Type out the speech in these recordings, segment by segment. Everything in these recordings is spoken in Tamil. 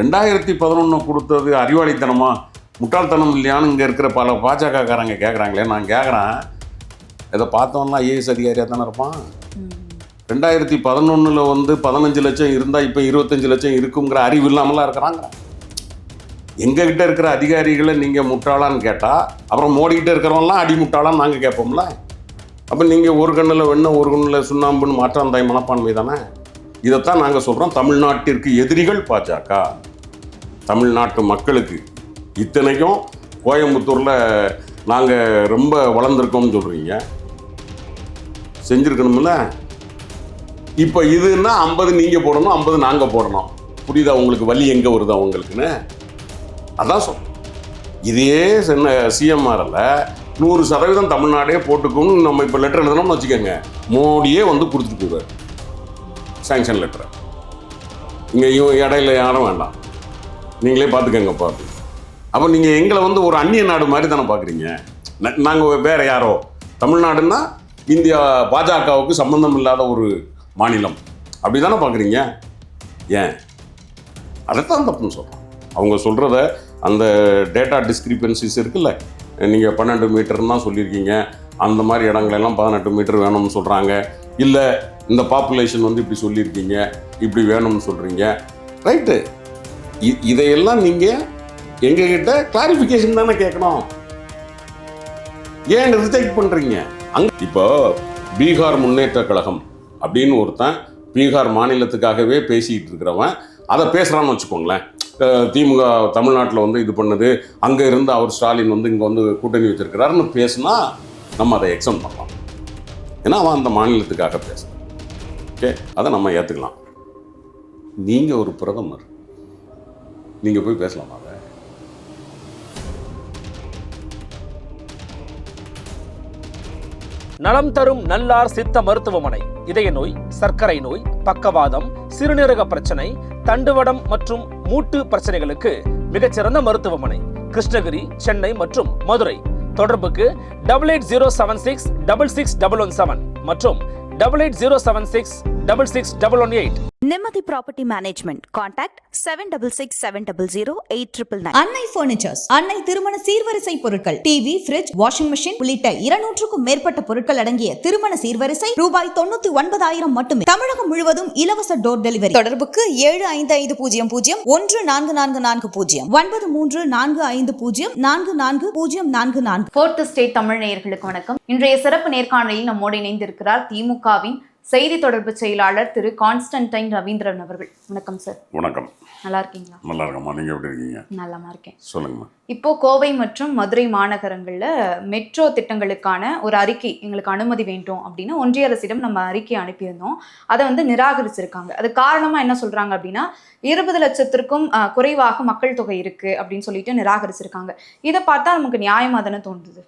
ரெண்டாயிரத்தி பதினொன்று கொடுத்தது அறிவாளித்தனமா? முட்டாள்தனம் இல்லையான்னு இங்கே இருக்கிற பல பாஜகக்காரங்க கேட்குறாங்களே நான் கேட்குறேன் இதை பார்த்தோன்னா ஐஏஎஸ் அதிகாரியாக தானே இருப்பான்? ரெண்டாயிரத்தி பதினொன்றில் வந்து பதினஞ்சு லட்சம் இருந்தால் இப்போ இருபத்தஞ்சு லட்சம் இருக்குங்கிற அறிவு இல்லாமலாம் இருக்கிறாங்க. எங்ககிட்ட இருக்கிற அதிகாரிகளை நீங்கள் முட்டாளான்னு கேட்டால் அப்புறம் மோடிக்கிட்ட இருக்கிறவங்களாம் அடி முட்டாளான்னு நாங்கள் கேட்போம்ல. அப்போ நீங்கள் ஒரு கண்ணில் வெண்ண ஒரு கண்ணில் சுண்ணாம்புன்னு மாற்றாந்தாய் மனப்பான்மை தானே? இதைத்தான் நாங்கள் சொல்கிறோம் தமிழ்நாட்டிற்கு எதிரிகள் பாஜக. தமிழ்நாட்டு மக்களுக்கு இத்தனைக்கும் கோயம்புத்தூரில் நாங்கள் ரொம்ப வளர்ந்துருக்கோம்னு சொல்கிறீங்க செஞ்சுருக்கணும்ல? இப்போ இதுன்னா ஐம்பது நீங்கள் போடணும் ஐம்பது நாங்கள் போடணும். புரியுதா உங்களுக்கு? வலி எங்கே வருதா உங்களுக்குன்னு? அதான் சொல் இதே சென்ன சிஎம்ஆரில் நூறு சதவீதம் தமிழ்நாடே போட்டுக்கும்னு நம்ம இப்போ லெட்டர் எழுதணும்னு வச்சுக்கோங்க. மோடியே வந்து கொடுத்துட்டு போவார் சேங்ஷன் லெட்டர் இங்கே இவன் இடையில யாரும் வேண்டாம். நீங்களே பார்த்துக்கங்க பார்த்து அப்போ நீங்கள் எங்களை வந்து ஒரு அந்நிய நாடு மாதிரி தானே பார்க்குறீங்க? நாங்கள் வேறு யாரோ? தமிழ்நாடுன்னா இந்தியா பாஜகவுக்கு சம்மந்தம் இல்லாத ஒரு மாநிலம். அப்படி தானே பார்க்குறீங்க? ஏன்? அதைத்தான் தப்புன்னு சொல்கிறோம் அவங்க சொல்கிறத அந்த டேட்டா டிஸ்கிரிபன்சிஸ் இருக்குல்ல நீங்கள் பன்னெண்டு மீட்டர்னு தான் சொல்லியிருக்கீங்க. அந்த மாதிரி இடங்களெல்லாம் பதினெட்டு மீட்டர் வேணும்னு சொல்கிறாங்க இல்லை இந்த பாப்புலேஷன் வந்து இப்படி சொல்லியிருக்கீங்க இப்படி வேணும்னு சொல்கிறீங்க ரைட்டு இதையெல்லாம் நீங்கள் எங்ககிட்ட கிளாரிஃபிகேஷன் தானே கேட்கணும். ஏன் ரிஜெக்ட் பண்ணுறீங்க அங் இப்போ பீகார் முன்னேற்ற கழகம் அப்படின்னு ஒருத்தன் பீகார் மாநிலத்துக்காகவே பேசிக்கிட்டு இருக்கிறவன் அதை பேசுகிறான்னு வச்சுக்கோங்களேன். திமுக தமிழ்நாட்டில் வந்து இது பண்ணுது அங்கே இருந்து அவர் ஸ்டாலின் வந்து இங்கே வந்து கூட்டணி வச்சிருக்கிறாருன்னு பேசுனா நம்ம அதை எக்ஸம் பண்ணலாம். ஏன்னா அவன் அந்த மாநிலத்துக்காக பேசுகிறான் ஓகே அதை நம்ம ஏற்றுக்கலாம் நீங்கள் ஒரு பிரதமர். நீங்கள் போய் பேசலாமா அதை? நலம் தரும் நல்லார் சித்த மருத்துவமனை. இதய நோய் சர்க்கரை நோய் பக்கவாதம் சிறுநீரக பிரச்சனை தண்டுவடம் மற்றும் மூட்டு பிரச்சனைகளுக்கு மிகச்சிறந்த மருத்துவமனை. கிருஷ்ணகிரி சென்னை மற்றும் மதுரை. தொடர்புக்கு double eight zero seven six double six double one seven மற்றும் double eight zero seven six double six double one eight Nimmathi property management contact seven double six seven double zero eight triple nine Annai furnitures Annai திருமண சீர்வரிசை பொருட்கள் டிவி ஃபிரிட்ஜ் வாஷிங் மெஷின் உள்ளிட்ட இருநூற்றுக்கும் மேற்பட்ட பொருட்கள் அடங்கிய திருமண சீர்வரிசை ரூபாய் தொண்ணூத்தி ஒன்பதாயிரம் மட்டுமே. தமிழகம் முழுவதும் இலவச டோர் டெலிவரி தொடர்புக்கு ஏழு ஐந்து ஐந்து பூஜ்ஜியம் பூஜ்ஜியம் ஒன்று நான்கு நான்கு நான்கு பூஜ்ஜியம். ஒன்பது மூன்று நான்கு ஐந்து பூஜ்ஜியம் நான்கு நான்கு பூஜ்ஜியம் நான்கு நான்கு. ஃபோர்த் ஸ்டேட் தமிழ் நேயர்களுக்கு வணக்கம். இன்றைய சிறப்பு நேர்காணலில் நம்மோடு இணைந்திருக்கிறார் திமுகவின் செய்தி தொடர்பு செயலாளர் திரு கான்ஸ்டன்டைன் ரவீந்திரன் அவர்கள். வணக்கம் சார் வணக்கம். நல்லா இருக்கீங்களா? நல்லா இருக்கம்மா நீங்கள் எப்படி இருக்கீங்க? நலமா இருக்கேன். சொல்லுங்கம்மா. இப்போ கோவை மற்றும் மதுரை மாநகரங்கள்ல மெட்ரோ திட்டங்களுக்கான ஒரு அறிக்கை எங்களுக்கு அனுமதி வேண்டும் அப்படின்னு ஒன்றிய அரசிடம் நம்ம அறிக்கை அனுப்பியிருந்தோம். அதை வந்து நிராகரிச்சிருக்காங்க. அது காரணமா என்ன சொல்றாங்க அப்படின்னா இருபது லட்சத்திற்கும் குறைவாக மக்கள் தொகை இருக்கு அப்படின்னு சொல்லிட்டு நிராகரிச்சிருக்காங்க. இதை பார்த்தா நமக்கு நியாயமா தானே தோன்றுது?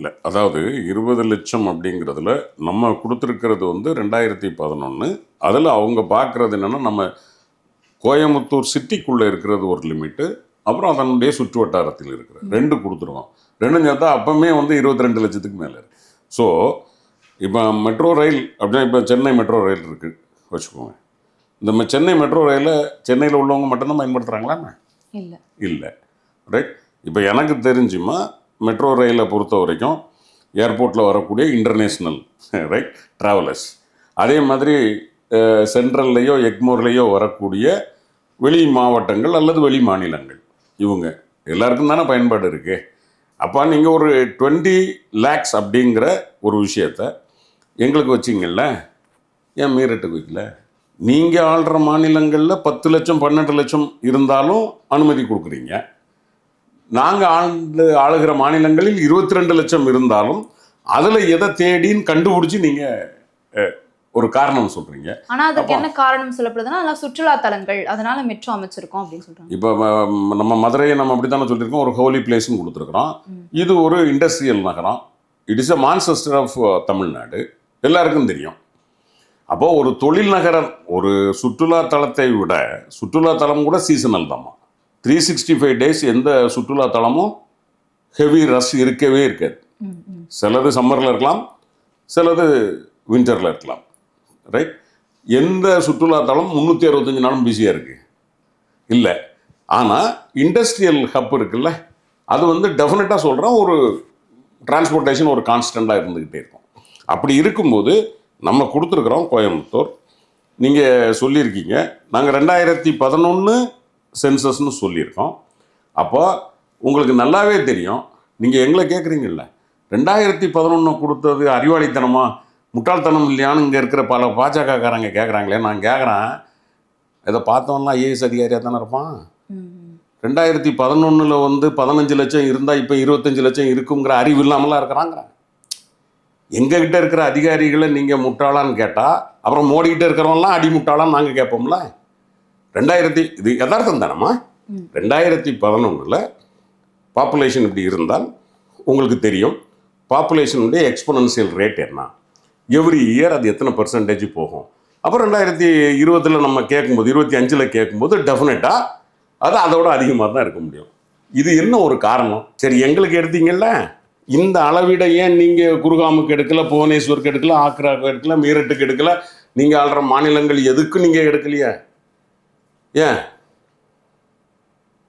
இல்லை. அதாவது இருபது லட்சம் அப்படிங்கிறதுல நம்ம கொடுத்துருக்கிறது வந்து ரெண்டாயிரத்தி பதினொன்று அதில் அவங்க பார்க்குறது என்னென்னா நம்ம கோயம்புத்தூர் சிட்டிக்குள்ளே இருக்கிறது ஒரு லிமிட்டு. அப்புறம் அதனுடைய சுற்று வட்டாரத்தில் இருக்கிறது ரெண்டு கொடுத்துருவோம். ரெண்டும் சேர்த்தா அப்பவுமே வந்து இருபத்தி ரெண்டு லட்சத்துக்கு மேலே இருக்கு. ஸோ இப்போ மெட்ரோ ரயில் அப்படின்னா இப்போ சென்னை மெட்ரோ ரயில் இருக்குது வச்சுக்கோங்க. இந்த சென்னை மெட்ரோ ரயிலை சென்னையில் உள்ளவங்க மட்டும்தான் பயன்படுத்துகிறாங்களா இல்ல. இல்லை. ரைட் இப்போ எனக்கு தெரிஞ்சுமா மெட்ரோ ரயிலை பொறுத்த வரைக்கும் ஏர்போர்ட்டில் வரக்கூடிய இன்டர்நேஷ்னல் ரைட் ட்ராவலர்ஸ் அதே மாதிரி சென்ட்ரல்லையோ எக்மோர்லேயோ வரக்கூடிய வெளி மாவட்டங்கள் அல்லது வெளி மாநிலங்கள். இவங்க எல்லாருக்கும் தானே பயன்பாடு இருக்குது அப்போ நீங்கள் ஒரு டுவெண்ட்டி லேக்ஸ் அப்படிங்கிற ஒரு விஷயத்த எங்களுக்கு வச்சிங்கல்ல ஏன் மீரட்டுக்கு வைக்கல? நீங்கள் ஆள்ற மாநிலங்களில் பத்து லட்சம் பன்னெண்டு லட்சம் இருந்தாலும் அனுமதி கொடுக்குறீங்க. நாங்கள் ஆண்டு ஆளுகிற மாநிலங்களில் இருபத்தி ரெண்டு லட்சம் இருந்தாலும் அதில் எதை தேடின்னு கண்டுபிடிச்சி நீங்கள் ஒரு காரணம் சொல்கிறீங்க ஆனா அதுக்கு என்ன காரணம் சொல்லப்படுதுன்னா அதெல்லாம் சுற்றுலா தலங்கள் அதனால மெட்ரோ அமைச்சிருக்கோம் அப்படின்னு சொல்றாங்க. இப்போ நம்ம மதுரையை நம்ம அப்படி தானே சொல்லியிருக்கோம் ஒரு ஹோலி பிளேஸ்னு கொடுத்துருக்குறோம். இது ஒரு இண்டஸ்ட்ரியல் நகரம். It is a Manchester of Tamil Nadu. எல்லாருக்கும் தெரியும். அப்போ ஒரு தொழில் நகரம் ஒரு சுற்றுலா தலத்தை விட சுற்றுலா தலம் கூட சீசனல் தாம்மா த்ரீ சிக்ஸ்டி ஃபைவ் டேஸ் எந்த சுற்றுலா தலமும் ஹெவி ரஷ் இருக்கவே இருக்காது. சிலது சம்மரில் இருக்கலாம் சிலது வின்டரில் இருக்கலாம். ரைட் எந்த சுற்றுலா தலம் முந்நூற்றி அறுபத்தஞ்சு நாளும் பிஸியாக இருக்குது இல்லை. ஆனால் இண்டஸ்ட்ரியல் ஹப் இருக்குல்ல அது வந்து டெஃபினட்டாக சொல்கிறோம் ஒரு டிரான்ஸ்போர்ட்டேஷன் ஒரு கான்ஸ்டண்ட்டாக இருந்துக்கிட்டே இருக்கும். அப்படி இருக்கும்போது நம்ம கொடுத்துருக்குறோம் கோயம்புத்தூர். நீங்கள் சொல்லியிருக்கீங்க நாங்கள் ரெண்டாயிரத்தி பதினொன்று சென்சஸ்னு சொல்லியிருக்கோம். அப்போ உங்களுக்கு நல்லாவே தெரியும். நீங்கள் எங்களை கேட்குறீங்கல்ல ரெண்டாயிரத்தி பதினொன்று கொடுத்தது அறிவாளித்தனமா முட்டாள்தனம் இல்லையான்னு இங்கே இருக்கிற பல பாஜகக்காரங்க கேட்குறாங்களே நான் கேட்குறேன் இதை பார்த்தவன்லாம் ஐஏஎஸ் அதிகாரியாக தானே இருப்பான். ரெண்டாயிரத்தி பதினொன்றில் வந்து பதினஞ்சு லட்சம் இருந்தால் இப்போ இருபத்தஞ்சு லட்சம் இருக்குங்கிற அறிவு இல்லாமலாம் இருக்கிறாங்க எங்ககிட்ட இருக்கிற அதிகாரிகளை நீங்கள் முட்டாளான்னு கேட்டால் அப்புறம் மோடிக்கிட்ட இருக்கிறவங்களாம் அடி முட்டாளான்னு நாங்கள் கேட்போம்ல. ரெண்டாயிரத்தி இது யதார்த்தம் தானம்மா? ரெண்டாயிரத்தி பதினொன்றில் பாப்புலேஷன் இப்படி இருந்தால் உங்களுக்கு தெரியும். பாப்புலேஷனுடைய எக்ஸ்பொனன்சியல் ரேட் என்ன? எவ்ரி இயர் அது எத்தனை பர்சன்டேஜ் போகும்? அப்புறம் ரெண்டாயிரத்தி இருபத்தில் நம்ம கேட்கும்போது இருபத்தி அஞ்சில் கேட்கும்போது டெஃபினட்டாக அது அதோட அதிகமாக தான் இருக்க முடியும். இது என்ன ஒரு காரணம்? சரி எங்களுக்கு எடுத்தீங்கல்ல? இந்த அளவிட ஏன் நீங்கள் குருகாமுக்கு எடுக்கல புவனேஸ்வருக்கு எடுக்கல ஆக்ராவுக்கு எடுக்கல மீரட்டுக்கு எடுக்கல? நீங்கள் ஆள்ற மாநிலங்கள் எதுக்கும் நீங்கள் எடுக்கலையே? ஏன்?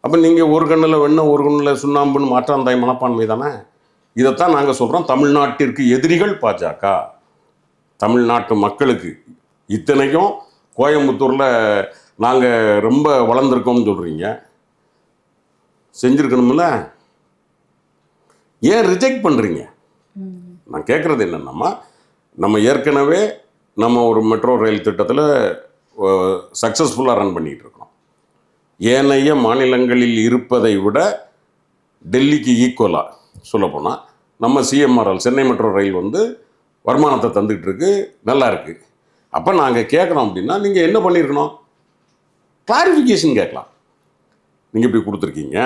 அப்போ நீங்கள் ஒரு கண்ணில் வெண்ணெய் ஒரு கண்ணில் சுண்ணாம்புன்னு மாற்றாந்தாய் மனப்பான்மை தானே? இதைத்தான் நாங்கள் சொல்கிறோம் தமிழ்நாட்டிற்கு எதிரிகள் பாஜக. தமிழ்நாட்டு மக்களுக்கு இத்தனைக்கும் கோயம்புத்தூரில் நாங்கள் ரொம்ப வளர்ந்துருக்கோம்னு சொல்கிறீங்க செஞ்சுருக்கணும்ல? ஏன் ரிஜெக்ட் பண்ணுறீங்க நான் கேட்குறது என்னென்னம்மா? நம்ம ஏற்கனவே நம்ம ஒரு மெட்ரோ ரயில் திட்டத்தில் சக்ஸஸ்ஃபுல்லாக ரன் பண்ணிகிட்டு இருக்கோம் ஏனைய மாநிலங்களில் இருப்பதை விட டெல்லிக்கு ஈக்குவலாக சொல்லப்போனால் நம்ம சிஎம்ஆர்எல் சென்னை மெட்ரோ ரயில் வந்து வருமானத்தை தந்துக்கிட்டு இருக்கு நல்லா இருக்கு. அப்போ நாங்கள் கேட்குறோம் அப்படின்னா நீங்கள் என்ன பண்ணியிருக்கணும் கிளாரிஃபிகேஷன் கேட்கலாம். நீங்கள் இப்படி கொடுத்துருக்கீங்க.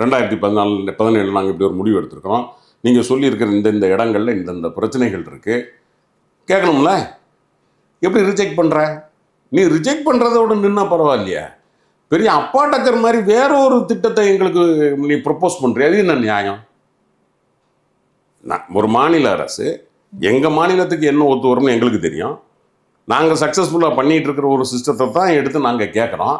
ரெண்டாயிரத்தி பதினாலு பதினேழு நாங்கள் இப்படி ஒரு முடிவு எடுத்திருக்கிறோம். நீங்கள் சொல்லியிருக்கிற இந்த இந்த இடங்களில் இந்தந்த பிரச்சனைகள் இருக்குது கேட்கணும்ல? எப்படி ரிஜெக்ட் பண்ணுற நீ ரிஜெக்ட் பண்ணுறதோட நின்னா பரவாயில்லையா. பெரிய அப்பா டக்கர் மாதிரி வேற ஒரு திட்டத்தை எங்களுக்கு நீ ப்ரப்போஸ் பண்ணுறிய அது என்ன நியாயம்? நான் ஒரு மாநில அரசு எங்கள் மாநிலத்துக்கு என்ன ஒத்து வரும்னு எங்களுக்கு தெரியும். நாங்கள் சக்ஸஸ்ஃபுல்லாக பண்ணிகிட்டு இருக்கிற ஒரு சிஸ்டத்தை தான் எடுத்து நாங்கள் கேட்குறோம்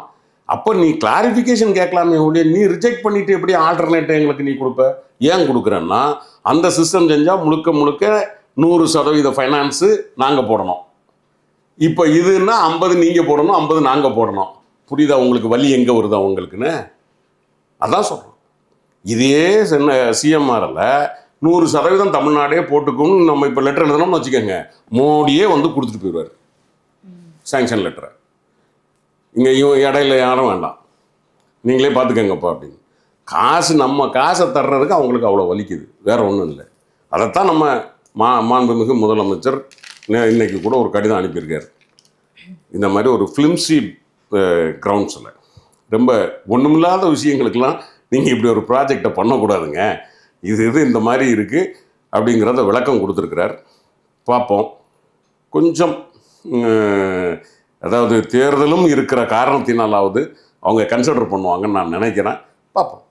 அப்போ நீ கிளாரிஃபிகேஷன் கேட்கலாமே ஒழிய நீ ரிஜெக்ட் பண்ணிட்டு எப்படி ஆல்டர்னேட்டை எங்களுக்கு நீ கொடுப்ப? ஏன் கொடுக்குறேன்னா அந்த சிஸ்டம் செஞ்சால் முழுக்க முழுக்க நூறு சதவீத ஃபைனான்ஸு நாங்கள் போடணும். இப்போ இதுன்னா ஐம்பது நீங்கள் போடணும் ஐம்பது நாங்கள் போடணும். புரியுதா உங்களுக்கு? வலி எங்கே வருதா உங்களுக்குன்னு? அதான் சொல்கிறோம் இதே சென்ன சிஎம்ஆரில் நூறு சதவீதம் தமிழ்நாடே போட்டுக்கணும்னு நம்ம இப்போ லெட்டர் எழுதணும்னு வச்சுக்கோங்க. மோடியே வந்து கொடுத்துட்டு போயிடுவார். சேங்ஷன் லெட்டரை இங்கே இவன் இடையில யாரும் வேண்டாம். நீங்களே பார்த்துக்கங்கப்பா அப்படின்னு. காசு நம்ம காசை தர்றதுக்கு அவங்களுக்கு அவ்வளோ வலிக்குது. வேற ஒன்றும் இல்லை. அதைத்தான் நம்ம மா மாண்புமிகு முதலமைச்சர் இன்னைக்கு கூட ஒரு கடிதம் அனுப்பியிருக்காரு. இந்த மாதிரி ஒரு ஃபிலிம்சி கிரவுண்ட்ஸில் ரொம்ப ஒன்றுமில்லாத விஷயங்களுக்கெல்லாம் நீங்கள் இப்படி ஒரு ப்ராஜெக்டை பண்ணக்கூடாதுங்க. இது இது இந்த மாதிரி இருக்குது அப்படிங்கிறத விளக்கம் கொடுத்துருக்கிறார். பார்ப்போம். கொஞ்சம் அதாவது தேர்தலும் இருக்கிற காரணத்தினாலாவது அவங்க கன்சிடர் பண்ணுவாங்கன்னு நான் நினைக்கிறேன். பார்ப்போம்.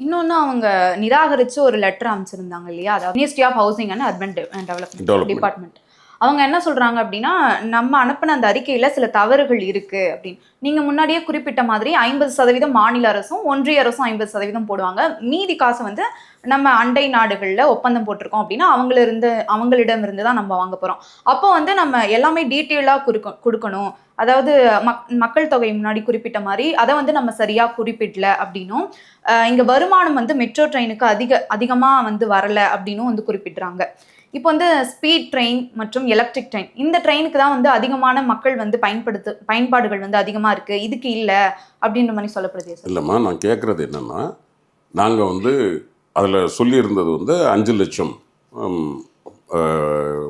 இன்னொன்னு அவங்க நிராகரிச்சு ஒரு லெட்டர் அமைச்சிருந்தாங்க இல்லையா? அதாவது ministry of housing and urban development. Department அவங்க என்ன சொல்றாங்க அப்படின்னா நம்ம அனுப்பின அந்த அறிக்கையில சில தவறுகள் இருக்கு அப்படின்னு. நீங்க முன்னாடியே குறிப்பிட்ட மாதிரி ஐம்பது சதவீதம் மாநில அரசும் ஒன்றிய அரசும் ஐம்பது சதவீதம் போடுவாங்க. மீதி காசு வந்து நம்ம அண்டை நாடுகளில் ஒப்பந்தம் போட்டிருக்கோம் அப்படின்னா அவங்கள இருந்து அவங்களிடம் இருந்து தான் நம்ம வாங்க போறோம். அப்போ வந்து நம்ம எல்லாமே டீட்டெயிலாக கொடுக்க கொடுக்கணும். அதாவது மக் மக்கள் தொகை முன்னாடி குறிப்பிட்ட மாதிரி அதை வந்து நம்ம சரியாக குறிப்பிடல அப்படின்னும் இங்கே வருமானம் வந்து மெட்ரோ ட்ரெயினுக்கு அதிக அதிகமாக வந்து வரலை அப்படின்னும் வந்து குறிப்பிடுறாங்க. இப்போ வந்து ஸ்பீட் ட்ரெயின் மற்றும் எலக்ட்ரிக் ட்ரெயின் இந்த ட்ரெயினுக்கு தான் வந்து அதிகமான மக்கள் வந்து பயன்படுத்து பயன்பாடுகள் வந்து அதிகமாக இருக்குது இதுக்கு இல்லை அப்படின்ற மாதிரி சொல்லப்படுது. இல்லைம்மா நான் கேட்குறது என்னென்னா நாங்கள் வந்து அதில் சொல்லியிருந்தது வந்து அஞ்சு லட்சம்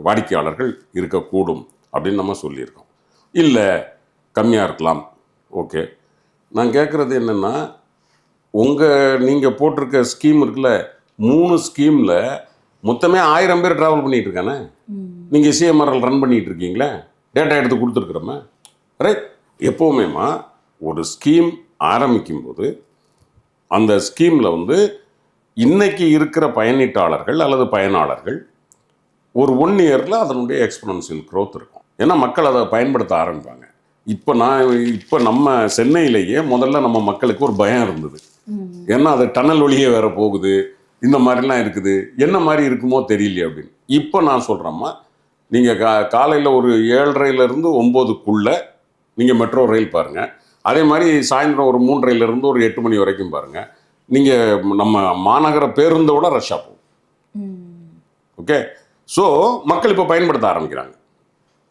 வாடிக்கையாளர்கள் இருக்கக்கூடும் அப்படின்னு நம்ம சொல்லியிருக்கோம். இல்லை கம்மியாக இருக்கலாம். ஓகே. நான் கேட்குறது என்னென்னா உங்கள் நீங்கள் போட்டிருக்க ஸ்கீம் இருக்குல்ல மூணு ஸ்கீமில் மொத்தமே ஆயிரம் பேர் ட்ராவல் பண்ணிகிட்டு இருக்கானே நீங்கள் சிஎம்ஆர்எல் ரன் பண்ணிகிட்டு இருக்கீங்களே டேட்டா எடுத்து கொடுத்துருக்குறோமே? ரைட் எப்போவுமேம்மா ஒரு ஸ்கீம் ஆரம்பிக்கும் போது அந்த ஸ்கீமில் வந்து இன்னைக்கு இருக்கிற பயனீட்டாளர்கள் அல்லது பயனாளர்கள் ஒரு ஒன் இயரில் அதனுடைய எக்ஸ்பொனன்சியல் growth இருக்கும். ஏன்னா மக்கள் அதை பயன்படுத்த ஆரம்பிப்பாங்க. இப்போ நான் இப்போ நம்ம சென்னையிலேயே முதல்ல நம்ம மக்களுக்கு ஒரு பயம் இருந்தது. ஏன்னா அது டனல் வழியே வேற போகுது. இந்த மாதிரிலாம் இருக்குது. என்ன மாதிரி இருக்குமோ தெரியலையே அப்படின்னு. இப்போ நான் சொல்கிறேம்மா நீங்கள் கா காலையில் ஒரு ஏழரைலேருந்து ஒம்போதுக்குள்ளே நீங்கள் மெட்ரோ ரயில் பாருங்கள் அதே மாதிரி சாயந்தரம் ஒரு மூன்றரைலேருந்து ஒரு எட்டு மணி வரைக்கும் பாருங்கள் நீங்கள் நம்ம மாநகர பேருந்தை விட ரஷ்ஷாக போகும். ஓகே? ஸோ மக்கள் இப்போ பயன்படுத்த ஆரம்பிக்கிறாங்க.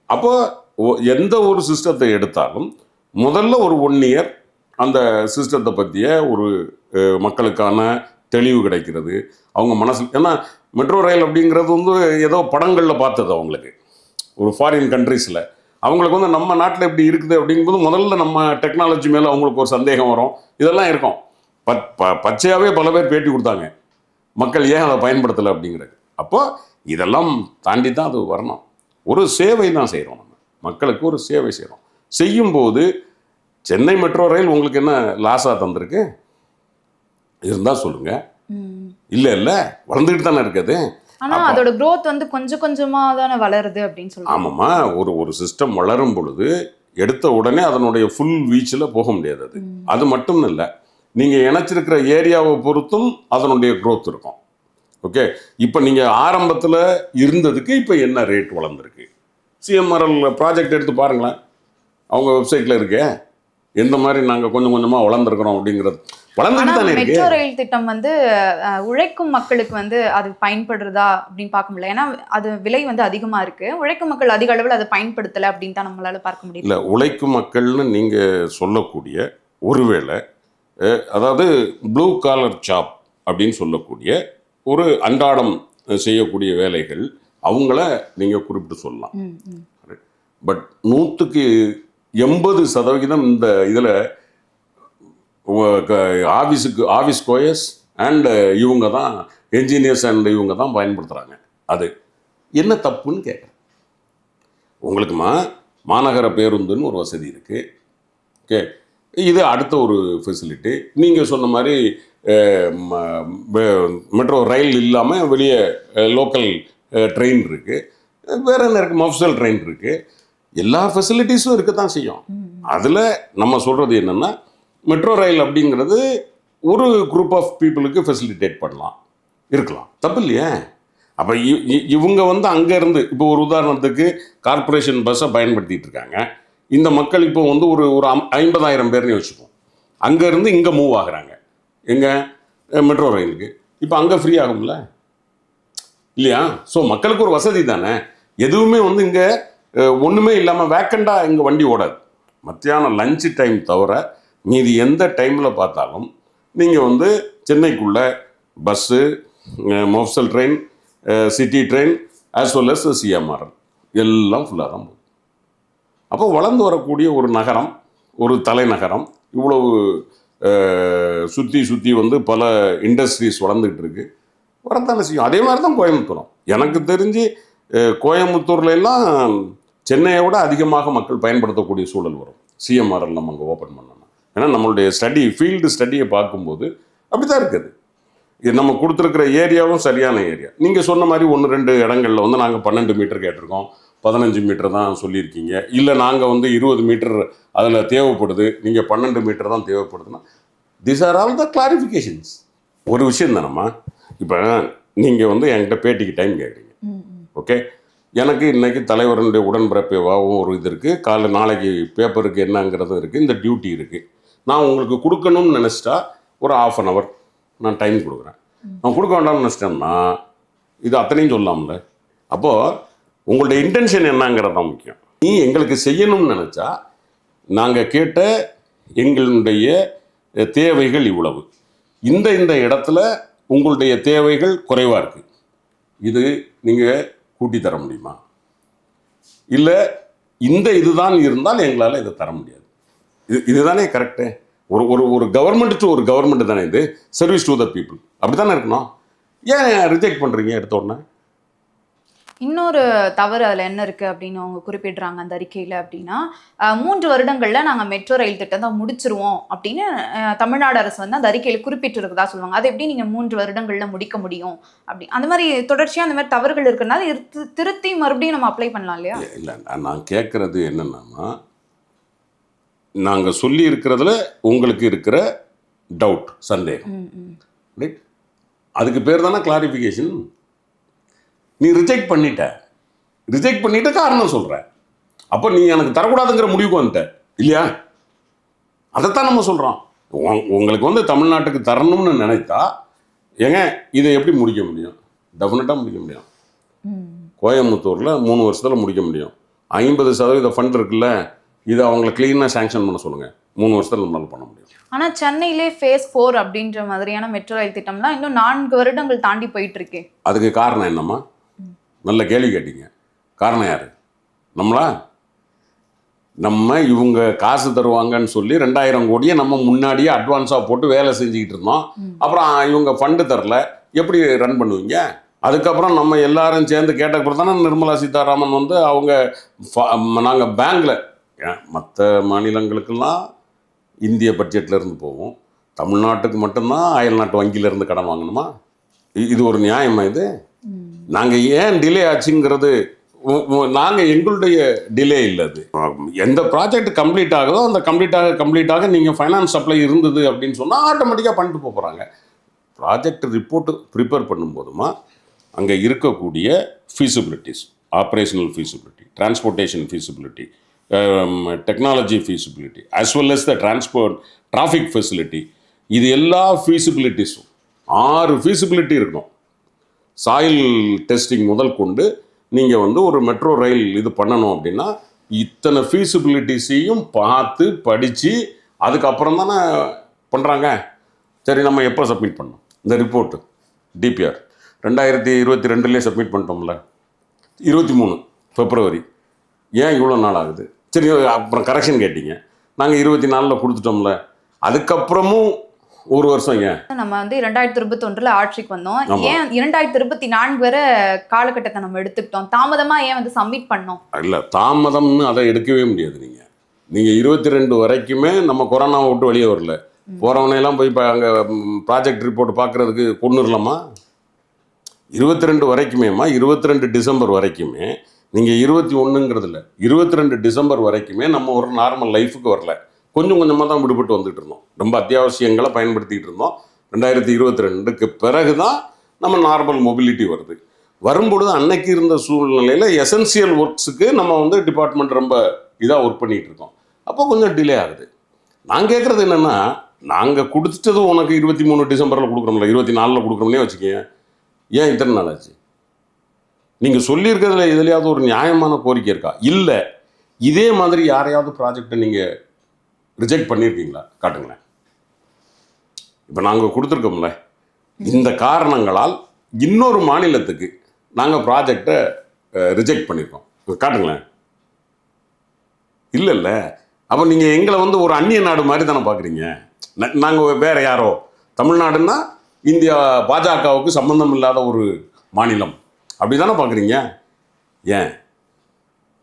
அப்போது ஒ- எந்த ஒரு சிஸ்டத்தை எடுத்தாலும் முதல்ல ஒரு ஒன் இயர் அந்த சிஸ்டத்தை பற்றிய ஒரு மக்களுக்கான தெளிவு கிடைக்கிறது. அவங்க மனசில் ஏன்னா மெட்ரோ ரயில் அப்படிங்கிறது வந்து ஏதோ படங்களில் பார்த்தது அவங்களுக்கு. ஒரு ஃபாரின் கண்ட்ரீஸில் அவங்களுக்கு வந்து நம்ம நாட்டில் இப்படி இருக்குது அப்படிங்கும்போது முதல்ல நம்ம டெக்னாலஜி மேலே அவங்களுக்கு ஒரு சந்தேகம் வரும். இதெல்லாம் இருக்கும். பத் ப பச்சையாகவே பல பேர் பேட்டி கொடுத்தாங்க. மக்கள் ஏன் அதை பயன்படுத்தலை அப்படிங்கிறது. அப்போது இதெல்லாம் தாண்டி தான் அது வரணும். ஒரு சேவை தான் செய்கிறோம் நம்ம. மக்களுக்கு ஒரு சேவை செய்கிறோம் செய்யும்போது சென்னை மெட்ரோ ரயில் உங்களுக்கு என்ன லாஸாக தந்திருக்கு? இருந்தால் சொல்லுங்கள் இல்லை இல்லை. வளர்ந்துக்கிட்டு தானே இருக்குது ஆனா அப்போ- அதோட growth வந்து கொஞ்சம் கொஞ்சமா தானே வளருது அப்படின்னு சொல்றாங்க. ஆமாம்மா. ஒரு ஒரு சிஸ்டம் வளரும் பொழுது எடுத்த உடனே அதனுடைய ஃபுல் வீச்சில் போக முடியாது அது. அது மட்டும் இல்லை. நீங்கள் இணைச்சிருக்கிற ஏரியாவை பொறுத்தும் அதனுடைய growth இருக்கும். ஓகே இப்போ நீங்கள் ஆரம்பத்தில் இருந்ததுக்கு இப்போ என்ன ரேட் வளர்ந்துருக்கு? சிஎம்ஆர்எல் ப்ராஜெக்ட் எடுத்து பாருங்களேன். அவங்க வெப்சைட்டில் இருக்கே. எந்த மாதிரி நாங்கள் கொஞ்சம் கொஞ்சமாக வளர்ந்துருக்குறோம் அப்படிங்கிறது. மெட்ரோ ரயில் திட்டம் வந்து உழைக்கும் மக்களுக்கு வந்து அது பயன்படுறதா அப்படின்னு பார்க்க முடியல. ஏன்னா அது விலை வந்து அதிகமா இருக்கு. உழைக்கும் மக்கள் அதிக அளவில் அதை பயன்படுத்தல அப்படின்னு தான் நம்மளால பார்க்க முடியும் இல்லை உழைக்கும் மக்கள்னு நீங்கள் சொல்லக்கூடிய ஒருவேளை அதாவது ப்ளூ காலர் ஜாப் அப்படின்னு சொல்லக்கூடிய ஒரு அன்றாடம் செய்யக்கூடிய வேலைகள் அவங்கள நீங்கள் குறிப்பிட்டு சொல்லலாம். பட் நூற்றுக்கு எண்பது சதவிகிதம் இந்த இதில் ஆஃபீஸுக்கு ஆஃபீஸ் கோயர்ஸ் அண்ட் இவங்க தான் என்ஜினியர்ஸ் அண்ட் இவங்க தான் பயன்படுத்துகிறாங்க அது. என்ன தப்புன்னு கேட்குறேன். உங்களுக்குமா மாநகர பேருந்துன்னு ஒரு வசதி இருக்குது ஓகே. இது அடுத்த ஒரு ஃபெசிலிட்டி நீங்கள் சொன்ன மாதிரி மெட்ரோ ரயில் இல்லாமல் வெளியே லோக்கல் ட்ரெயின் இருக்குது வேற என்ன இருக்குது மஃப்சல் ட்ரெயின் இருக்குது எல்லா ஃபெசிலிட்டிஸும் இருக்க தான் செய்யும். அதில் நம்ம சொல்கிறது என்னென்னா மெட்ரோ ரயில் அப்படிங்கிறது ஒரு குரூப் ஆஃப் பீப்புளுக்கு ஃபெசிலிட்டேட் பண்ணலாம். இருக்கலாம். தப்பு இல்லையே? அப்போ இவங்க வந்து அங்கேருந்து இப்போ ஒரு உதாரணத்துக்கு கார்ப்பரேஷன் பஸ்ஸை பயன்படுத்திட்டு இருக்காங்க. இந்த மக்கள் இப்போ வந்து ஒரு ஒரு ஐம்பதாயிரம் பேர்னு வச்சுப்போம். அங்கேருந்து இங்கே மூவ் ஆகுறாங்க. எங்கே? மெட்ரோ ரயிலுக்கு. இப்போ அங்கே ஃப்ரீ ஆகும்ல? இல்லையா? ஸோ மக்களுக்கு ஒரு வசதி தானே? எதுவுமே வந்து இங்கே ஒன்றுமே இல்லாமல் வேக்கண்டாக இங்கே வண்டி ஓடாது. மத்தியானம் லஞ்சு டைம் தவிர மீதி எந்த டைமில் பார்த்தாலும் நீங்கள் வந்து சென்னைக்குள்ளே bus mofussil train city train as well as CMRL எல்லாம் ஃபுல்லாக தான் போகுது. அப்போ வளர்ந்து வரக்கூடிய ஒரு நகரம் ஒரு தலைநகரம் இவ்வளவு சுற்றி சுற்றி வந்து பல இண்டஸ்ட்ரீஸ் வளர்ந்துக்கிட்டு இருக்கு. வரத்தானே செய்யும். அதே மாதிரி தான் கோயம்புத்தூரும். எனக்கு தெரிஞ்சு கோயம்புத்தூர்ல எல்லாம் சென்னையை விட அதிகமாக மக்கள் பயன்படுத்தக்கூடிய சூழல் வரும். சிஎம்ஆர்எல் நம்ம அங்கே ஓப்பன் பண்ணணும் ஏன்னா நம்மளுடைய ஸ்டடி ஃபீல்டு ஸ்டடியை பார்க்கும்போது அப்படி தான் இருக்குது. இது நம்ம கொடுத்துருக்கிற ஏரியாவும் சரியான ஏரியா. நீங்கள் சொன்ன மாதிரி ஒன்று ரெண்டு இடங்கள்ல வந்து நாங்கள் பன்னெண்டு மீட்டர் கேட்டிருக்கோம். பதினஞ்சு மீட்டர் தான் சொல்லியிருக்கீங்க. இல்லை நாங்கள் வந்து இருபது மீட்டர் அதில் தேவைப்படுது. நீங்கள் பன்னெண்டு மீட்டர் தான் தேவைப்படுதுன்னா this are all the clarifications ஒரு விஷயம் தானம்மா? இப்போ நீங்கள் வந்து என்கிட்ட பேட்டிக்கு டைம் கேட்குறீங்க ஓகே எனக்கு இன்னைக்கு தலைவரனுடைய உடன்பிறப்பேவாகவும் ஒரு இது இருக்குது காலை நாளைக்கு பேப்பருக்கு என்னங்கிறதும் இருக்குது இந்த டியூட்டி இருக்குது நான் உங்களுக்கு கொடுக்கணும்னு நினச்சிட்டா ஒரு ஆஃப் அன் ஹவர் நான் டைம் கொடுக்குறேன். நான் கொடுக்க வேண்டாம்னு நினச்சிட்டேன்னா இது அத்தனையும் சொல்லலாம்ல அப்போது உங்களுடைய இன்டென்ஷன் என்னங்கிறது தான் முக்கியம். நீ எங்களுக்கு செய்யணும்னு நினச்சா நாங்கள் கேட்ட எங்களுடைய தேவைகள் இவ்வளவு. இந்த இந்த இடத்துல உங்களுடைய தேவைகள் குறைவாக இருக்குது இது நீங்கள் கூட்டி தர முடியுமா? இல்லை இந்த இதுதான் இருந்தால் எங்களால் இதை தர முடியாது. இது இதுதானே கரெக்டு ஒரு ஒரு ஒரு கவர்மெண்ட் டு ஒரு கவர்மெண்ட் தானே இது? சர்வீஸ் டு த பீப்புள் அப்படி தானே இருக்கணும்? ஏன் ரிஜெக்ட் பண்ணுறீங்க எடுத்த உடனே? இன்னொரு தவறு அதில் என்ன இருக்குது அப்படின்னு அவங்க குறிப்பிடுறாங்க அந்த அறிக்கையில் அப்படின்னா மூன்று வருடங்களில் நாங்கள் மெட்ரோ ரயில் திட்டத்தை முடிச்சிருவோம் அப்படின்னு தமிழ்நாடு அரசு வந்து அந்த அறிக்கையில் குறிப்பிட்டிருக்கதா சொல்லுவாங்க. அது எப்படி நீங்கள் மூன்று வருடங்களில் முடிக்க முடியும்? அப்படி அந்த மாதிரி தொடர்ச்சியாக அந்த மாதிரி தவறுகள் இருக்கிறனால திருத்தி மறுபடியும் நம்ம அப்ளை பண்ணலாம் இல்லையா? இல்லை நான் கேட்குறது என்னென்னா நாங்கள் சொல்லி இருக்கிறதுல உங்களுக்கு இருக்கிற டவுட் சந்தேகம். ரைட் அதுக்கு பேர் தானே கிளாரிஃபிகேஷன் நீ ரிஜெக்ட் பண்ணிட்ட. ரிஜெக்ட் பண்ணிட்ட காரணம் சொல்ற. அப்போ நீ எனக்கு தரக்கூடாதுங்கிற முடிவுக்கு வந்துட்ட. இல்லையா? அதைத்தான் நம்ம சொல்கிறோம் உங்களுக்கு வந்து தமிழ்நாட்டுக்கு தரணும்னு நினைத்தா ஏங்க இதை எப்படி முடிக்க முடியும்? டெஃபினட்டாக முடிக்க முடியும். கோயம்புத்தூரில் மூணு வருஷத்தில் முடிக்க முடியும். ஐம்பது சதவீத ஃபண்ட் இருக்குல்ல? இதை அவங்கள க்ளீனாக சேங்ஷன் பண்ண சொல்லுங்கள் மூணு வருஷத்தில் நம்மளால் பண்ண முடியும். ஆனா சென்னையிலே ஃபேஸ் ஃபோர் அப்படின்ற மாதிரியான மெட்ரோ ரயில் திட்டம்லாம் இன்னும் நான்கு வருடங்கள் தாண்டி போயிட்டு இருக்கே அதுக்கு காரணம் என்னம்மா? நல்ல கேள்வி கேட்டீங்க. காரணம் யாரு? நம்மளா? நம்ம இவங்க காசு தருவாங்கன்னு சொல்லி ரெண்டாயிரம் கோடியை நம்ம முன்னாடியே அட்வான்ஸாக போட்டு வேலை செஞ்சுக்கிட்டு இருந்தோம். அப்புறம் இவங்க ஃபண்டு தரல. எப்படி ரன் பண்ணுவீங்க? அதுக்கப்புறம் நம்ம எல்லாரும் சேர்ந்து கேட்டக்கப்புறம் தானே நிர்மலா சீதாராமன் வந்து அவங்க நாங்கள் பேங்க்கில் மற்ற மாநிலங்களுக்கெல்லாம் இந்திய பட்ஜெட்ல இருந்து போவோம் தமிழ்நாட்டுக்கு மட்டும்தான் அயல்நாட்டு வங்கியில இருந்து கடன் வாங்கணுமா? இது ஒரு நியாயமா இது? நாங்கள் ஏன் டிலே ஆச்சுங்கிறது நாங்கள் எங்களுடைய டிலே இல்லை அது. எந்த ப்ராஜெக்ட் கம்ப்ளீட் ஆகுதோ அந்த கம்ப்ளீட் ஆக கம்ப்ளீட் ஆக நீங்கள் ஃபைனான்ஸ் சப்ளை இருந்தது அப்படின்னு சொன்னால் ஆட்டோமேட்டிக்காக பண்ணிட்டு போக போகிறாங்க ப்ராஜெக்ட் ரிப்போர்ட்டு ப்ரிப்பேர் பண்ணும்போதுமா அங்கே இருக்கக்கூடிய feasibilities operational feasibility transportation feasibility technology feasibility as well as the transport traffic facility இது எல்லா ஃபீசிபிலிட்டிஸும் ஆறு ஃபீசிபிலிட்டி இருக்கணும். சாயில் டெஸ்டிங் முதல் கொண்டு நீங்கள் வந்து ஒரு மெட்ரோ ரயில் இது பண்ணணும் அப்படின்னா இத்தனை ஃபீசிபிலிட்டிஸையும் பார்த்து படித்து அதுக்கப்புறம் தானே பண்ணுறாங்க சரி நம்ம எப்போ சப்மிட் பண்ணோம் இந்த ரிப்போர்ட்டு டிபிஆர் ரெண்டாயிரத்தி இருபத்தி ரெண்டுலேயே சப்மிட் பண்ணிட்டோம்ல. இருபத்தி மூணு பிப்ரவரி ஏன் இவ்வளோ நாள் ஆகுது? சரி அப்புறம் கரெக்ஷன் கேட்டீங்க. நாங்கள் இருபத்தி நாலில் கொடுத்துட்டோம்ல. அதுக்கப்புறமும் ஒரு வருஷம் ஏன்? நம்ம வந்து இரண்டாயிரத்தி இருபத்தி ஒன்றுல ஆட்சிக்கு வந்தோம். ஏன் இரண்டாயிரத்தி இருபத்தி நான்கு வரை காலகட்டத்தை நம்ம எடுத்துக்கிட்டோம். தாமதமா ஏன் வந்து சப்மிட் பண்ணோம்? இல்லை தாமதம்னு அதை எடுக்கவே முடியாது நீங்கள் நீங்கள் இருபத்தி ரெண்டு வரைக்குமே நம்ம கொரோனாவை விட்டு வெளியே வரல. போகிறவனையெல்லாம் போய் இப்போ அங்கே ப்ராஜெக்ட் ரிப்போர்ட் பார்க்குறதுக்கு கொண்டுடலாமா இருபத்தி ரெண்டு வரைக்குமேம்மா இருபத்தி ரெண்டு டிசம்பர் வரைக்குமே நீங்கள் இருபத்தி ஒன்றுங்கிறது இல்லை இருபத்தி ரெண்டு டிசம்பர் வரைக்குமே நம்ம ஒரு நார்மல் லைஃபுக்கு வரல. கொஞ்சம் கொஞ்சமாக தான் விடுபட்டு வந்துட்டு இருந்தோம். ரொம்ப அத்தியாவசியங்களை பயன்படுத்திக்கிட்டு இருந்தோம். ரெண்டாயிரத்தி இருபத்தி ரெண்டுக்கு பிறகு தான் நம்ம நார்மல் மொபிலிட்டி வருது. வரும்பொழுது அன்னைக்கு இருந்த சூழ்நிலையில் எசென்சியல் ஒர்க்ஸுக்கு நம்ம வந்து டிபார்ட்மெண்ட் ரொம்ப இதாக ஒர்க் பண்ணிகிட்டு இருக்கோம். அப்போ கொஞ்சம் டிலே ஆகுது. நான் கேட்குறது என்னென்னா நாங்கள் கொடுத்துட்டது உனக்கு இருபத்தி மூணு டிசம்பரில் கொடுக்குறோம்ல இருபத்தி நாலில் கொடுக்குறோம்னே வச்சுக்கோங்க ஏன் இத்தனை நாள் ஆச்சு? நீங்கள் சொல்லியிருக்கிறதுல எதுலையாவது ஒரு நியாயமான கோரிக்கை இருக்கா? இல்லை. இதே மாதிரி யாரையாவது ப்ராஜெக்டை நீங்கள் ரிஜெக்ட் பண்ணியிருக்கீங்களா? காட்டுங்களேன். இப்போ நாங்கள் கொடுத்துருக்கோம்ல. இந்த காரணங்களால் இன்னொரு மாநிலத்துக்கு நாங்கள் ப்ராஜெக்டை ரிஜெக்ட் பண்ணியிருக்கோம். காட்டுங்களேன். இல்லை இல்லை அப்போ நீங்கள் எங்களை வந்து ஒரு அந்நிய நாடு மாதிரி தானே பார்க்குறீங்க நாங்கள் வேற யாரோ? தமிழ்நாடுன்னா இந்தியா பாஜகவுக்கு சம்மந்தம் இல்லாத ஒரு மாநிலம். அப்படி தானே பார்க்குறீங்க? ஏன்?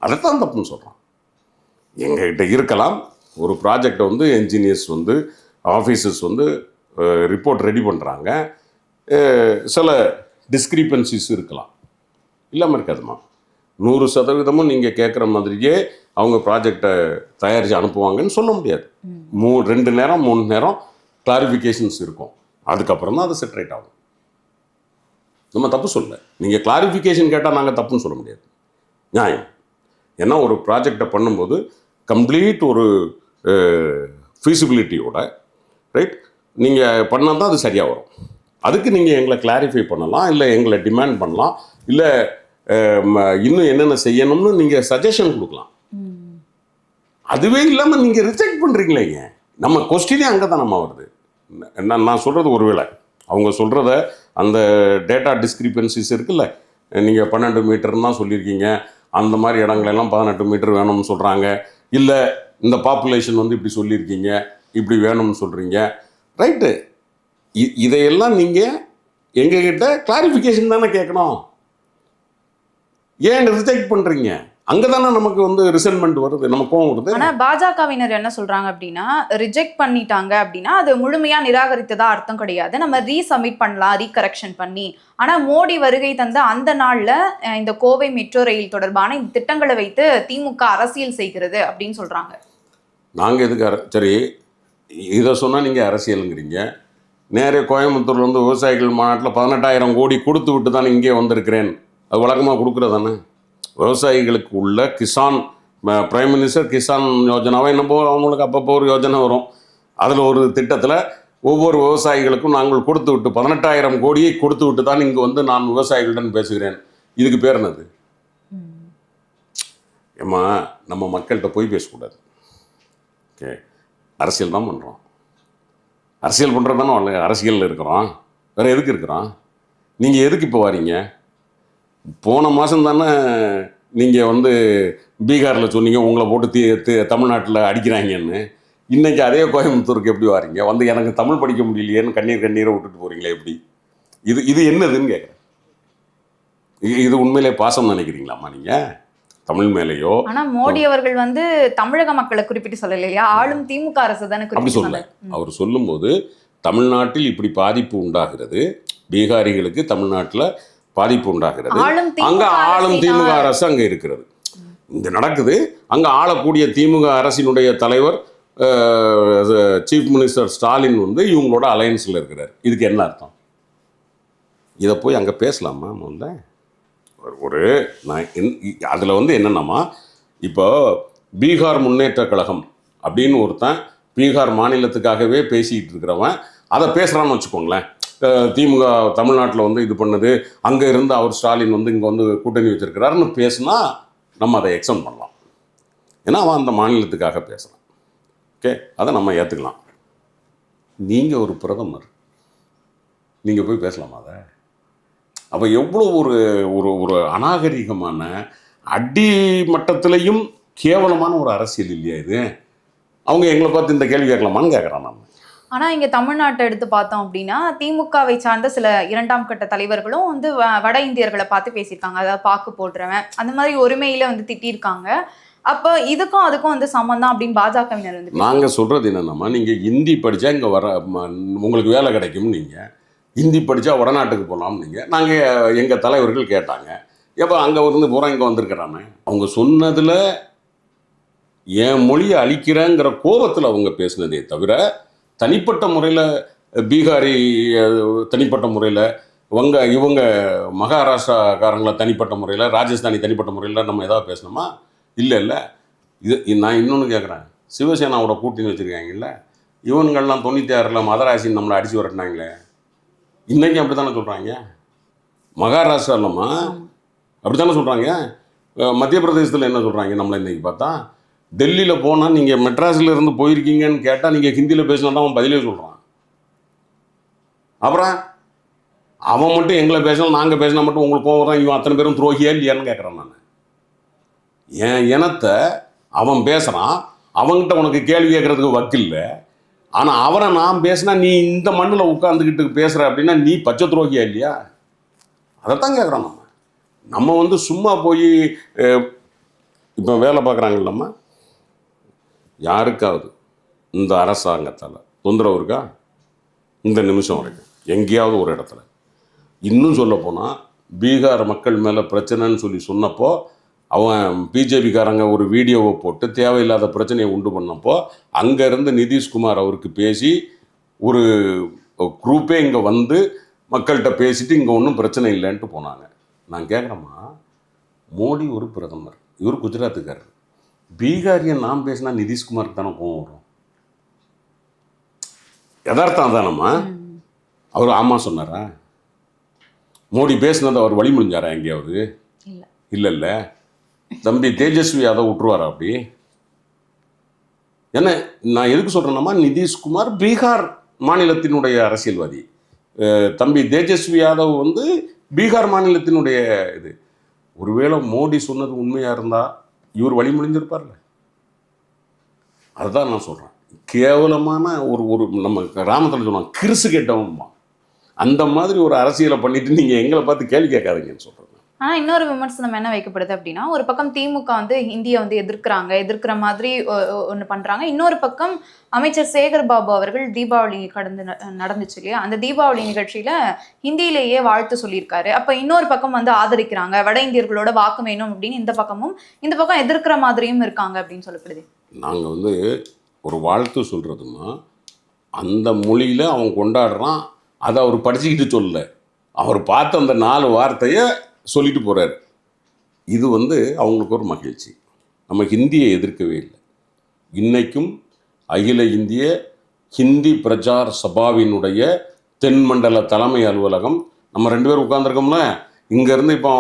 அதைத்தான் தப்புன்னு சொல்கிறோம் எங்ககிட்ட இருக்கலாம். ஒரு ப்ராஜெக்டை வந்து என்ஜினியர்ஸ் வந்து ஆஃபீஸர்ஸ் வந்து ரிப்போர்ட் ரெடி பண்ணுறாங்க சில டிஸ்கிரிப்பன்சிஸ் இருக்கலாம். இல்லாமல் இருக்காதுமா? நூறு சதவீதமும் நீங்கள் கேட்குற மாதிரியே அவங்க ப்ராஜெக்டை தயாரித்து அனுப்புவாங்கன்னு சொல்ல முடியாது. மூ. ரெண்டு நேரம் மூணு நேரம் கிளாரிஃபிகேஷன்ஸ் இருக்கும். அதுக்கப்புறம் தான் அது செட்ரேட் ஆகும். நம்ம தப்பு சொல்ல நீங்கள் கிளாரிஃபிகேஷன் கேட்டால் நாங்கள் தப்புன்னு சொல்ல முடியாது. நியாயம். ஏன்னா ஒரு ப்ராஜெக்டை பண்ணும்போது கம்ப்ளீட் ஒரு ஃபீசிபிலிட்டியோட ரைட் நீங்கள் பண்ணால் தான் அது சரியாக வரும். அதுக்கு நீங்கள் எங்களை கிளாரிஃபை பண்ணலாம் இல்லை எங்களை டிமாண்ட் பண்ணலாம் இல்லை இன்னும் என்னென்ன செய்யணும்னு நீங்கள் சஜஷன் கொடுக்கலாம். அதுவே இல்லாமல் நீங்கள் ரிஜெக்ட் பண்ணுறீங்களேங்க நம்ம கொஸ்டினே அங்கே தான் நம்ம வருது. நான் நான் சொல்கிறது ஒருவேளை. அவங்க சொல்கிறத அந்த டேட்டா டிஸ்கிரிப்பன்சிஸ் இருக்குல்ல? நீங்கள் பன்னெண்டு மீட்டர்னு தான் சொல்லியிருக்கீங்க. அந்த மாதிரி இடங்களெல்லாம் பதினெட்டு மீட்டர் வேணும்னு சொல்கிறாங்க இல்லை இந்த பாப்புலேஷன் வந்து இப்படி சொல்லியிருக்கீங்க. இப்படி வேணும்னு சொல்கிறீங்க ரைட்டு இதையெல்லாம் நீங்கள் எங்ககிட்ட கிளாரிஃபிகேஷன் தானே கேட்கணும். ஏன் ரிஜெக்ட் பண்ணுறீங்க அங்கே தானே நமக்கு வந்து ரிசல்மெண்ட் வருது நம்ம கோவம் வருது. ஆனா பாஜகவினர் என்ன சொல்றாங்க அப்படின்னா ரிஜெக்ட் பண்ணிட்டாங்க அப்படின்னா அது முழுமையா நிராகரித்ததா அர்த்தம் கிடையாது. நம்ம ரீசப்மிட் பண்ணலாம் ரீகரெக்ஷன் பண்ணி. ஆனா மோடி வருகை தந்த அந்த நாள்ல இந்த கோவை மெட்ரோ ரயில் தொடர்பான இந்த திட்டங்களை வைத்து திமுக அரசியல் செய்கிறது அப்படின்னு சொல்றாங்க. நாங்கள் எதுக்கு சரி இதை சொன்னால் நீங்கள் அரசியலுங்கிறீங்க. நேரே கோயம்புத்தூர்ல வந்து விவசாயிகள் மாநாட்டில் பதினெட்டாயிரம் கோடி கொடுத்து விட்டு தான் இங்கே வந்திருக்கிறேன். அது வழக்கமாக கொடுக்குறதானே? விவசாயிகளுக்கு உள்ள கிசான் பிரைம் மினிஸ்டர் கிசான் யோஜனாவை என்னப்போ அவங்களுக்கு அப்பப்போ ஒரு யோஜனை வரும். அதில் ஒரு திட்டத்தில் ஒவ்வொரு விவசாயிகளுக்கும் நாங்கள் கொடுத்து விட்டு பதினெட்டாயிரம் கோடியை கொடுத்து விட்டு தான் இங்கே வந்து நான் விவசாயிகளுடன் பேசுகிறேன். இதுக்கு பேர் என்னது? ஏம்மா நம்ம மக்கள்கிட்ட போய் பேசக்கூடாது. ஓகே அரசியல் தான் பண்ணுறோம் அரசியல் பண்ணுறது தானே அரசியலில் இருக்கிறோம். வேறு எதுக்கு இருக்கிறோம்? நீங்கள் எதுக்கு இப்போ வரீங்க? போன மாதம் தானே நீங்கள் வந்து பீகாரில் சொன்னீங்க உங்களை போட்டு தீ தமிழ்நாட்டில் அடிக்கிறாங்கன்னு. இன்றைக்கி அதே கோயம்புத்தூருக்கு எப்படி வாரீங்க? வந்து எனக்கு தமிழ் படிக்க முடியலையேன்னு கண்ணீர் கண்ணீரை விட்டுட்டு போகிறீங்களே எப்படி? இது இது என்னதுன்னு கேட்குறேன் இது- உண்மையிலே பாசம் நினைக்கிறீங்களாம்மா நீங்கள் தமிழ் மேலேயோ? ஆனா மோடி அவர்கள் வந்து தமிழக மக்களை குறிப்பிட்டு சொல்லல இல்லையா? ஆளும் திமுக அரசு தானே அப்படி சொன்னாரு. அவர் சொல்லும்போது தமிழ்நாட்டில் இப்படி பாதிப்பு உண்டாகிறது. பீகாரிகளுக்கு தமிழ்நாட்டில் பாதிப்பு உண்டாகிறது. அங்க ஆளும் திமுக அரசு அங்க இருக்கிறது. இங்க நடக்குது. அங்க ஆளக்கூடிய திமுக அரசினுடைய தலைவர் சீஃப் மினிஸ்டர் ஸ்டாலின் வந்து இவங்களோட அலையன்ஸ்ல இருக்கிறார். இதுக்கு என்ன அர்த்தம்? இதை போய் அங்க பேசலாமா முதல்ல? ஒரு- நான் அதில் வந்து என்னென்னமா இப்போ பீகார் முன்னேற்ற கழகம் அப்படின்னு ஒருத்தன் பீகார் மாநிலத்துக்காகவே பேசிக்கிட்டு இருக்கிறவன் அதை பேசுகிறான்னு வச்சுக்கோங்களேன். திமுக தமிழ்நாட்டில் வந்து இது பண்ணுது. அங்கே இருந்து அவர் ஸ்டாலின் வந்து இங்கே வந்து கூட்டணி வச்சிருக்கிறாருன்னு பேசுனா நம்ம அதை எக்ஸம் பண்ணலாம். ஏன்னா அவன் அந்த மாநிலத்துக்காக பேசுகிறான் ஓகே? அதை நம்ம ஏற்றுக்கலாம் நீங்கள் ஒரு பிரதமர். நீங்கள் போய் பேசலாமா அதை? அப்போ எவ்வளோ ஒரு ஒரு ஒரு அநாகரிகமான அடிமட்டத்திலையும் கேவலமான ஒரு அரசியல் இல்லையா இது? அவங்க எங்களை பார்த்து இந்த கேள்வி கேட்கலாமான்னு கேட்குறான் நான் ஆனால் இங்கே தமிழ்நாட்டை எடுத்து பார்த்தோம் அப்படின்னா திமுகவை சார்ந்த சில இரண்டாம் கட்ட தலைவர்களும் வந்து வ- வட இந்தியர்களை பார்த்து பேசியிருக்காங்க. அதாவது பாக்கு போடுறவன் அந்த மாதிரி ஒருமையில வந்து திட்டியிருக்காங்க. அப்போ இதுக்கும் அதுக்கும் வந்து சம்மந்தம் அப்படின்னு பாஜகவினர் வந்து நாங்கள் சொல்கிறது என்னென்னமா நீங்கள் ஹிந்தி படித்தா இங்கே வர ம- உங்களுக்கு வேலை கிடைக்கும் நீங்கள் ஹிந்தி படித்தா வடநாட்டுக்கு போகலாம் நீங்கள் நாங்கள் எங்கள் தலைவர்கள் கேட்டாங்க. எப்போ அங்கே இருந்து பூரா இங்கே வந்திருக்கிறானே? அவங்க சொன்னதில் என் மொழியை அழிக்கிறேங்கிற கோபத்தில் அவங்க பேசினதே தவிர தனிப்பட்ட முறையில் பீகாரி தனிப்பட்ட முறையில் இவங்க இவங்க மகாராஷ்டிராக்காரங்கள தனிப்பட்ட முறையில் ராஜஸ்தானி தனிப்பட்ட முறையில் நம்ம ஏதாவது பேசணுமா இல்லை இல்லை. இது நான் இன்னொன்று கேட்குறேன் சிவசேனாவோட கூட்டணி வச்சுருக்காங்கல்ல இவனுங்கள்லாம் தொண்ணூற்றி ஆறில் மதராசின்னு நம்மளை அடித்து வரட்டினாங்களே. இன்றைக்கி அப்படி தானே சொல்கிறாங்க மகாராஷ்டிராலம்மா? அப்படி தானே சொல்கிறாங்க மத்திய பிரதேசத்தில் என்ன சொல்கிறாங்க நம்மளை இன்றைக்கி பார்த்தா? டெல்லியில் போனால் நீங்கள் மெட்ராஸில் இருந்து போயிருக்கீங்கன்னு கேட்டால் நீங்கள் ஹிந்தியில் பேசினா தான் அவன் பதிலே சொல்கிறான் அப்புறம் அவன் மட்டும் எங்களை பேசணும் நாங்கள் பேசினா மட்டும் உங்களுக்கு கோவம் தான் இவன் அத்தனை பேரும் துரோகியா இல்லையான்னு கேட்குறேன் நான். என் இனத்தை அவன் பேசுகிறான் அவன்கிட்ட உனக்கு கேள்வி கேட்குறதுக்கு வக்கில்ல ஆனால் அவரை நான் பேசினா நீ இந்த மண்ணில் உட்காந்துக்கிட்டு பேசுகிற அப்படின்னா நீ பச்சை துரோகியா இல்லையா? அதைத்தான் கேட்குறோம் நம்ம. நம்ம வந்து சும்மா போய் இப்போ வேலை பார்க்குறாங்கல்லம்மா நம்ம. யாருக்காவது இந்த அரசாங்கத்தால். தொந்தரவு இருக்கா? இந்த நிமிஷம் வரைக்கும். எங்கேயாவது ஒரு இடத்துல. இன்னும் சொல்ல போனால் பீகார் மக்கள் மேலே பிரச்சனைன்னு சொல்லி சொன்னப்போ அவன் பிஜேபிக்காரங்க ஒரு வீடியோவை போட்டு தேவையில்லாத பிரச்சனையை உண்டு பண்ணப்போ அங்கேருந்து நிதிஷ்குமார் அவருக்கு பேசி ஒரு குரூப்பே இங்கே வந்து மக்கள்கிட்ட பேசிட்டு இங்கே ஒன்றும் பிரச்சனை இல்லைன்ட்டு போனாங்க. நான் கேட்குறேம்மா மோடி ஒரு பிரதமர். இவர் குஜராத்துக்காரர். பீகாரியை நான் பேசினா நிதிஷ்குமாருக்கு தானே கோவம் வரும்? யதார்த்தம் தானம்மா? அவர் ஆமாம் சொன்னாரா? மோடி பேசினதை அவர் வழிமொழிஞ்சாரா எங்கேயாவது? இல்ல. இல்லை தம்பி தேஜஸ்வி யாதவ் விட்டுருவாரா அப்படி? என்ன நான் எதுக்கு சொல்கிறேன்னா நிதிஷ்குமார் பீகார் மாநிலத்தினுடைய அரசியல்வாதி. தம்பி தேஜஸ்வி யாதவ் வந்து பீகார் மாநிலத்தினுடைய இது. ஒருவேளை மோடி சொன்னது உண்மையாக இருந்தால் இவர் வழி முடிஞ்சிருப்பார்ல. அதுதான் நான் சொல்கிறேன் கேவலமான ஒரு ஒரு நம்ம கிராமத்தில் சொல்லுவாங்க கிறிசு கேட்டவன்மா அந்த மாதிரி ஒரு அரசியலை பண்ணிட்டு நீங்கள் எங்களை பார்த்து கேள்வி கேட்காதீங்கன்னு சொல்கிறேன் ஆனால் இன்னொரு விமர்சனம் என்ன வைக்கப்படுது அப்படின்னா ஒரு பக்கம் திமுக வந்து இந்தியை வந்து எதிர்க்கிறாங்க எதிர்க்கிற மாதிரி ஒ- பண்ணுறாங்க இன்னொரு பக்கம் அமைச்சர் சேகர் பாபு அவர்கள் தீபாவளி கடந்து ந- நடந்துச்சு இல்லையா? அந்த தீபாவளி நிகழ்ச்சியில் ஹிந்தியிலேயே வாழ்த்து சொல்லியிருக்காரு. அப்போ இன்னொரு பக்கம் வந்து ஆதரிக்கிறாங்க வட இந்தியர்களோட வாக்கு வேணும் அப்படின்னு இந்த பக்கமும் இந்த பக்கம் எதிர்க்கிற மாதிரியும் இருக்காங்க அப்படின்னு சொல்லப்படுது. நாங்கள் வந்து ஒரு வாழ்த்து சொல்கிறதுன்னா அந்த மொழியில் அவன் கொண்டாடுறான் அதை அவர் படிச்சுக்கிட்டு சொல்லல. அவர் பார்த்த அந்த நாலு வார்த்தையை சொல்லிட்டு போகிறாரு இது வந்து அவங்களுக்கு ஒரு மகிழ்ச்சி. நம்ம ஹிந்தியை எதிர்க்கவே இல்லை. இன்றைக்கும் அகில இந்திய ஹிந்தி பிரச்சார் சபாவினுடைய தென்மண்டல தலைமை அலுவலகம் நம்ம ரெண்டு பேரும் உட்காந்துருக்கோம்ல இங்கேருந்து இப்போ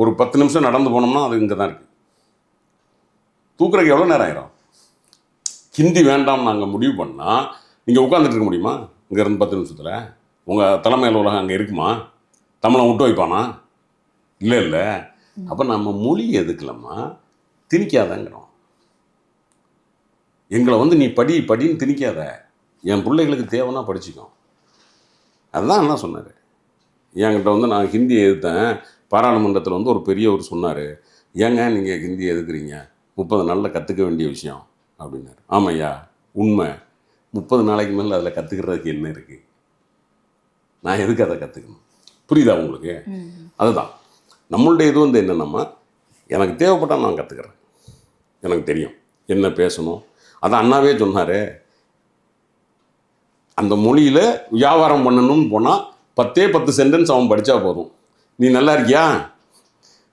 ஒரு பத்து நிமிஷம் நடந்து போனோம்னா அது இங்கே தான் இருக்குது. தூக்குறதுக்கு எவ்வளோ நேரம் ஆயிரும்? ஹிந்தி வேண்டாம் நாங்கள் முடிவு பண்ணால் நீங்கள் உட்காந்துட்டு இருக்க முடியுமா? இங்கேருந்து பத்து நிமிஷத்தில். உங்கள் தலைமை அலுவலகம் அங்கே இருக்குமா? தமிழை விட்டு வைப்பானா? இல்லை இல்லை அப்போ நம்ம மொழி எதுக்கலம்மா? திணிக்காதங்கிறோம். எங்களை வந்து நீ படி படின்னு திணிக்காத. என் பிள்ளைகளுக்கு தேவைன்னா படிச்சுக்கோ. அதுதான் என்ன சொன்னார். என்கிட்ட வந்து நான் ஹிந்தி எதிர்த்தேன் பாராளுமன்றத்தில் வந்து ஒரு பெரியவர் சொன்னார். ஏங்க நீங்கள் ஹிந்தி எதுக்குறீங்க? முப்பது நாளில் கற்றுக்க வேண்டிய விஷயம் அப்படின்னாரு. ஆமையா? உண்மை. முப்பது நாளைக்கு மேலே அதில் கற்றுக்கிறதுக்கு என்ன இருக்குது நான் எதுக்கு அதை கற்றுக்கணும் புரியுதா உங்களுக்கு? அதுதான். நம்மளுடைய இது வந்து என்னென்னம்மா? எனக்கு தேவைப்பட்டால் நான் கற்றுக்கிறேன் எனக்கு தெரியும். என்ன பேசணும்? அதான் அண்ணாவே சொன்னார். அந்த மொழியில் வியாபாரம் பண்ணணும்னு போனால் பத்தே பத்து சென்டென்ஸ் அவன் படித்தா போதும். நீ நல்லா இருக்கியா?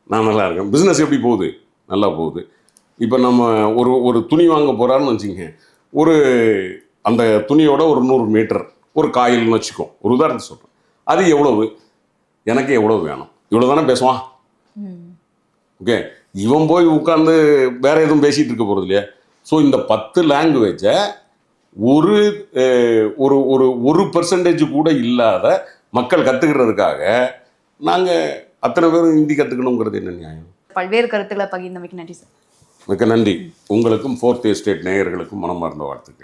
நான் நல்லா இருக்கேன். பிஸ்னஸ் எப்படி போகுது? நல்லா போகுது. இப்போ நம்ம ஒரு ஒரு துணி வாங்க போகிறாருன்னு வச்சுக்கோங்க. ஒரு அந்த துணியோட ஒரு நூறு மீட்டர் ஒரு காயில்னு வச்சுக்கோ. ஒரு உதாரணத்தை சொல்கிறேன் அது எவ்வளவு? எனக்கு எவ்வளவு வேணும்? இவ்வளோ தானே பேசுவான்? ஓகே இவன் போய் உட்காந்து வேற எதுவும் பேசிகிட்டு இருக்க போகிறது இல்லையா? ஸோ இந்த பத்து லாங்குவேஜை ஒரு ஒரு ஒரு ஒரு பர்சன்டேஜ் கூட இல்லாத மக்கள் கற்றுக்கிறதுக்காக நாங்கள் அத்தனை பேரும் ஹிந்தி கற்றுக்கணுங்கிறது என்ன நியாயம்? பல்வேறு கருத்துக்களை பகிர்ந்தமைக்கு நன்றி சார் மிக்க நன்றி. உங்களுக்கும் ஃபோர்த் எஸ்டேட் நேயர்களுக்கும் மனமார்ந்த வாழ்த்துக்கள்.